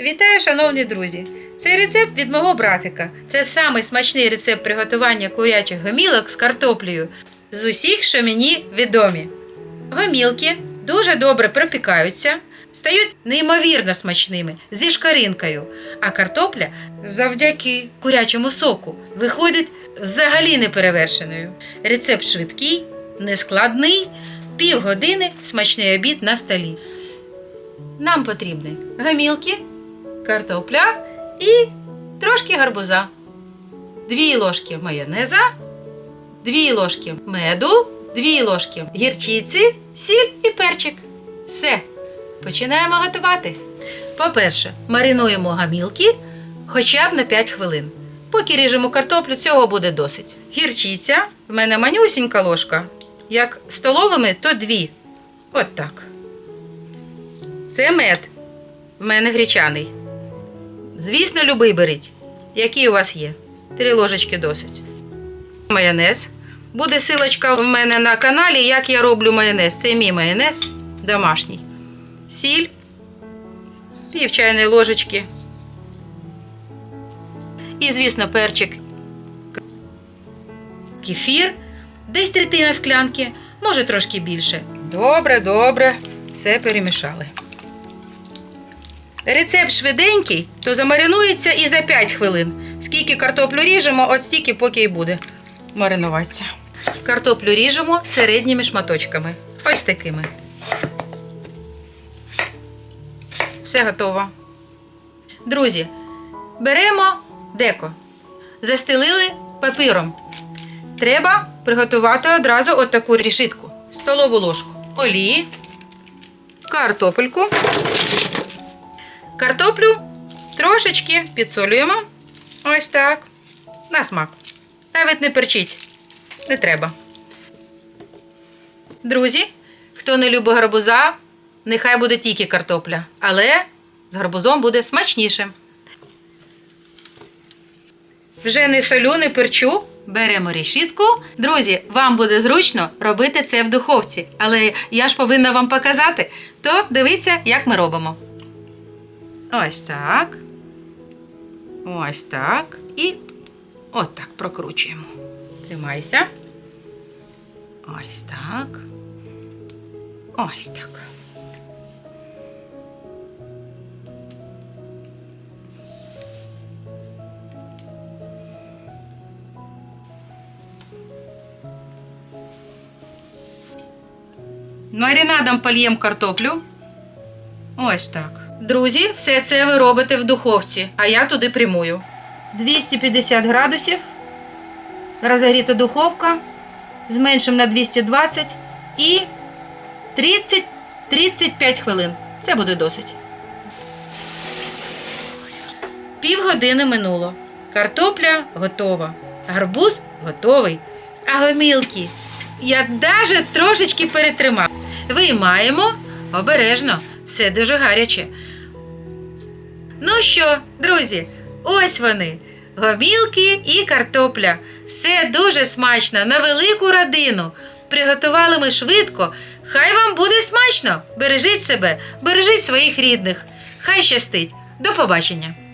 Вітаю, шановні друзі! Цей рецепт від мого братика. Це самий смачний рецепт приготування курячих гомілок з картоплею з усіх, що мені відомі. Гомілки дуже добре пропікаються, стають неймовірно смачними зі шкаринкою, а картопля завдяки курячому соку виходить взагалі неперевершеною. Рецепт швидкий, нескладний, півгодини смачний обід на столі. Нам потрібні гамілки, картопля і трошки гарбуза. Дві ложки майонеза, дві ложки меду, дві ложки гірчиці, сіль і перчик. Все. Починаємо готувати. По-перше, маринуємо гамілки хоча б на 5 хвилин. Поки ріжемо картоплю, цього буде досить. Гірчиця, в мене манюсінька ложка. Як столовими, то дві. От так. Це мед. В мене гречаний. Звісно, любий беріть. Який у вас є? Три ложечки досить. Майонез. Буде силочка в мене на каналі, як я роблю майонез. Це мій майонез домашній. Сіль. Пів чайної ложечки. І, звісно, перчик. Кефір. Десь третина склянки, може трошки більше. Добре, добре. Все перемішали. Рецепт швиденький, то замаринується і за 5 хвилин. Скільки картоплю ріжемо, от стільки поки і буде маринуватися. Картоплю ріжемо середніми шматочками. Ось такими. Все готово. Друзі, беремо деко. Застелили папіром. Треба приготувати одразу от таку рішитку. Столову ложку олії, картопельку. Картоплю трошечки підсолюємо. Ось так. На смак. Навіть не перчіть. Не треба. Друзі, хто не любить гарбуза, нехай буде тільки картопля. Але з гарбузом буде смачніше. Вже не солю, не перчу. Беремо решітку. Друзі, вам буде зручно робити це в духовці, але я ж повинна вам показати. То дивіться, як ми робимо. Ось так. Ось так. І от так прокручуємо. Тримайся. Ось так. Ось так. Маринадом польємо картоплю. Ось так. Друзі, все це ви робите в духовці, а я туди прямую. 250 градусів. Розігріта духовка. Зменшимо на 220 і 30-35 хвилин. Це буде досить. Півгодини минуло. Картопля готова. Гарбуз готовий. А гомілки я навіть трошечки перетримав. Виймаємо обережно, все дуже гаряче. Ну що, друзі, ось вони. Гомілки і картопля. Все дуже смачно, на велику родину. Приготували ми швидко. Хай вам буде смачно. Бережіть себе, бережіть своїх рідних. Хай щастить. До побачення!